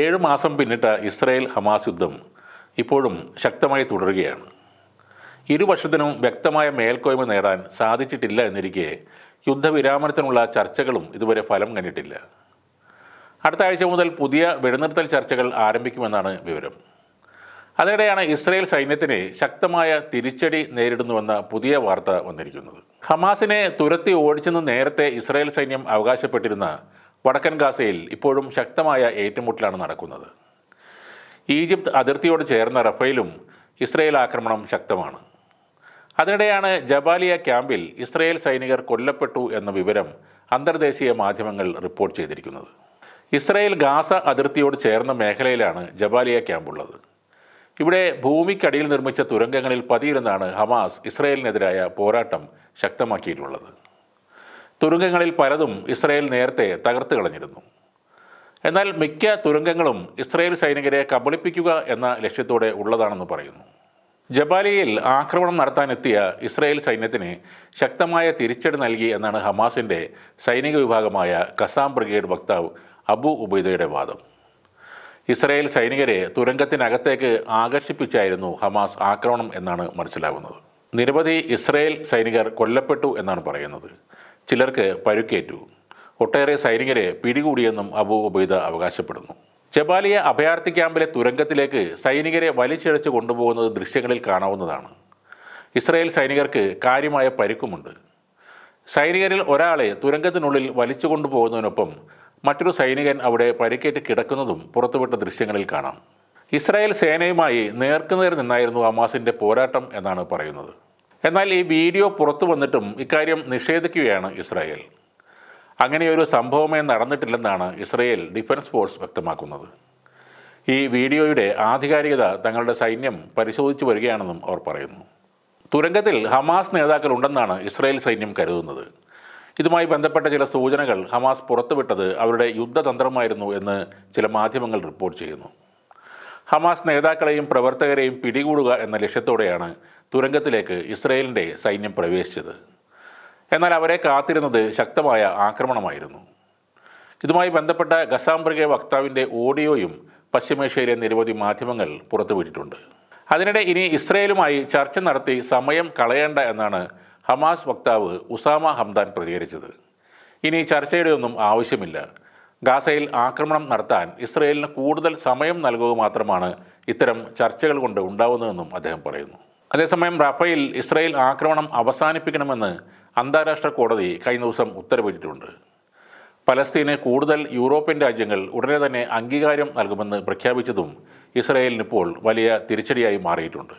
ഏഴ് മാസം പിന്നിട്ട ഇസ്രായേൽ ഹമാസ് യുദ്ധം ഇപ്പോഴും ശക്തമായി തുടരുകയാണ്. ഇരുപക്ഷത്തിനും വ്യക്തമായ മേൽക്കോയ്മ നേടാൻ സാധിച്ചിട്ടില്ല എന്നിരിക്കെ യുദ്ധവിരാമനത്തിനുള്ള ചർച്ചകളും ഇതുവരെ ഫലം കണ്ടിട്ടില്ല. അടുത്ത ആഴ്ച മുതൽ പുതിയ വെടിനിർത്തൽ ചർച്ചകൾ ആരംഭിക്കുമെന്നാണ് വിവരം. അതിനിടെയാണ് ഇസ്രായേൽ സൈന്യത്തിന് ശക്തമായ തിരിച്ചടി നേരിടുന്നുവെന്ന പുതിയ വാർത്ത വന്നിരിക്കുന്നത്. ഹമാസിനെ തുരത്തി ഓടിച്ചെന്ന് നേരത്തെ ഇസ്രായേൽ സൈന്യം അവകാശപ്പെട്ടിരുന്ന വടക്കൻ ഗാസയിൽ ഇപ്പോഴും ശക്തമായ ഏറ്റുമുട്ടലാണ് നടക്കുന്നത്. ഈജിപ്ത് അതിർത്തിയോട് ചേർന്ന റഫേലും ഇസ്രയേൽ ആക്രമണം ശക്തമാണ്. അതിനിടെയാണ് ജബാലിയ ക്യാമ്പിൽ ഇസ്രയേൽ സൈനികർ കൊല്ലപ്പെട്ടു എന്ന വിവരം അന്തർദേശീയ മാധ്യമങ്ങൾ റിപ്പോർട്ട് ചെയ്തിരിക്കുന്നത്. ഇസ്രയേൽ ഗാസ അതിർത്തിയോട് ചേർന്ന മേഖലയിലാണ് ജബാലിയ ക്യാമ്പുള്ളത്. ഇവിടെ ഭൂമിക്കടിയിൽ നിർമ്മിച്ച തുരങ്കങ്ങളിൽ പതിയിരുന്നാണ് ഹമാസ് ഇസ്രയേലിനെതിരായ പോരാട്ടം ശക്തമാക്കിയിട്ടുള്ളത്. തുരങ്കങ്ങളിൽ പലതും ഇസ്രായേൽ നേരത്തെ തകർത്ത് കളഞ്ഞിരുന്നു. എന്നാൽ മിക്ക തുരങ്കങ്ങളും ഇസ്രായേൽ സൈനികരെ കബളിപ്പിക്കുക എന്ന ലക്ഷ്യത്തോടെ ഉള്ളതാണെന്ന് പറയുന്നു. ജബാലിയയിൽ ആക്രമണം നടത്താനെത്തിയ ഇസ്രായേൽ സൈന്യത്തിന് ശക്തമായ തിരിച്ചടി നൽകി എന്നാണ് ഹമാസിന്റെ സൈനിക വിഭാഗമായ കസാം ബ്രിഗേഡ് വക്താവ് അബു ഉബൈദയുടെ വാദം. ഇസ്രായേൽ സൈനികരെ തുരങ്കത്തിനകത്തേക്ക് ആകർഷിപ്പിച്ചായിരുന്നു ഹമാസ് ആക്രമണം എന്നാണ് മനസ്സിലാകുന്നത് നിരവധി ഇസ്രായേൽ സൈനികർ കൊല്ലപ്പെട്ടു എന്നാണ് പറയുന്നത്. ചിലർക്ക് പരുക്കേറ്റു. ഒട്ടേറെ സൈനികരെ പിടികൂടിയെന്നും അബു ഉബൈദ അവകാശപ്പെടുന്നു. ജബാലിയ അഭയാർത്ഥി ക്യാമ്പിലെ തുരങ്കത്തിലേക്ക് സൈനികരെ വലിച്ചിഴച്ച് കൊണ്ടുപോകുന്നത് ദൃശ്യങ്ങളിൽ കാണാവുന്നതാണ്. ഇസ്രായേൽ സൈനികർക്ക് കാര്യമായ പരിക്കുമുണ്ട്. സൈനികരിൽ ഒരാളെ തുരങ്കത്തിനുള്ളിൽ വലിച്ചു കൊണ്ടുപോകുന്നതിനൊപ്പം മറ്റൊരു സൈനികൻ അവിടെ പരിക്കേറ്റ് കിടക്കുന്നതും പുറത്തുവിട്ട ദൃശ്യങ്ങളിൽ കാണാം. ഇസ്രായേൽ സേനയുമായി നേർക്കുനേർ നിന്നായിരുന്നു ഹമാസിന്റെ പോരാട്ടം എന്നാണ് പറയുന്നത്. എന്നാൽ ഈ വീഡിയോ പുറത്തു വന്നിട്ടും ഇക്കാര്യം നിഷേധിക്കുകയാണ് ഇസ്രായേൽ. അങ്ങനെയൊരു സംഭവമേ നടന്നിട്ടില്ലെന്നാണ് ഇസ്രായേൽ ഡിഫൻസ് ഫോഴ്സ് വ്യക്തമാക്കുന്നത്. ഈ വീഡിയോയുടെ ആധികാരികത തങ്ങളുടെ സൈന്യം പരിശോധിച്ചു വരികയാണെന്നും അവർ പറയുന്നു. തുരങ്കത്തിൽ ഹമാസ് നേതാക്കൾ ഉണ്ടെന്നാണ് ഇസ്രായേൽ സൈന്യം കരുതുന്നത്. ഇതുമായി ബന്ധപ്പെട്ട ചില സൂചനകൾ ഹമാസ് പുറത്തുവിട്ടത് അവരുടെ യുദ്ധതന്ത്രമായിരുന്നു എന്ന് ചില മാധ്യമങ്ങൾ റിപ്പോർട്ട് ചെയ്യുന്നു. ഹമാസ് നേതാക്കളെയും പ്രവർത്തകരെയും പിടികൂടുക എന്ന ലക്ഷ്യത്തോടെയാണ് തുരങ്കത്തിലേക്ക് ഇസ്രയേലിന്റെ സൈന്യം പ്രവേശിച്ചത്. എന്നാൽ അവരെ കാത്തിരുന്നത് ശക്തമായ ആക്രമണമായിരുന്നു. ഇതുമായി ബന്ധപ്പെട്ട ഗസാംബ്രിഗെ വക്താവിന്റെ ഓഡിയോയും പശ്ചിമേഷ്യയിലെ നിരവധി മാധ്യമങ്ങൾ പുറത്തുവിട്ടിട്ടുണ്ട്. അതിനിടെ ഇനി ഇസ്രയേലുമായി ചർച്ച നടത്തി സമയം കളയേണ്ട എന്നാണ് ഹമാസ് വക്താവ് ഉസാമ ഹംദാൻ പ്രതികരിച്ചത്. ഇനി ചർച്ചയുടെ ഒന്നും ആവശ്യമില്ല. ഗാസയിൽ ആക്രമണം നടത്താൻ ഇസ്രയേലിന് കൂടുതൽ സമയം നൽകുക മാത്രമാണ് ഇത്തരം ചർച്ചകൾ കൊണ്ട് ഉണ്ടാവുന്നതെന്നും അദ്ദേഹം പറയുന്നു. അതേസമയം റഫേൽ ഇസ്രയേൽ ആക്രമണം അവസാനിപ്പിക്കണമെന്ന് അന്താരാഷ്ട്ര കോടതി കഴിഞ്ഞ ദിവസം ഉത്തരവിട്ടിട്ടുണ്ട്. പലസ്തീന് കൂടുതൽ യൂറോപ്യൻ രാജ്യങ്ങൾ ഉടനെ തന്നെ അംഗീകാരം നൽകുമെന്ന് പ്രഖ്യാപിച്ചതും ഇസ്രയേലിനിപ്പോൾ വലിയ തിരിച്ചടിയായി മാറിയിട്ടുണ്ട്.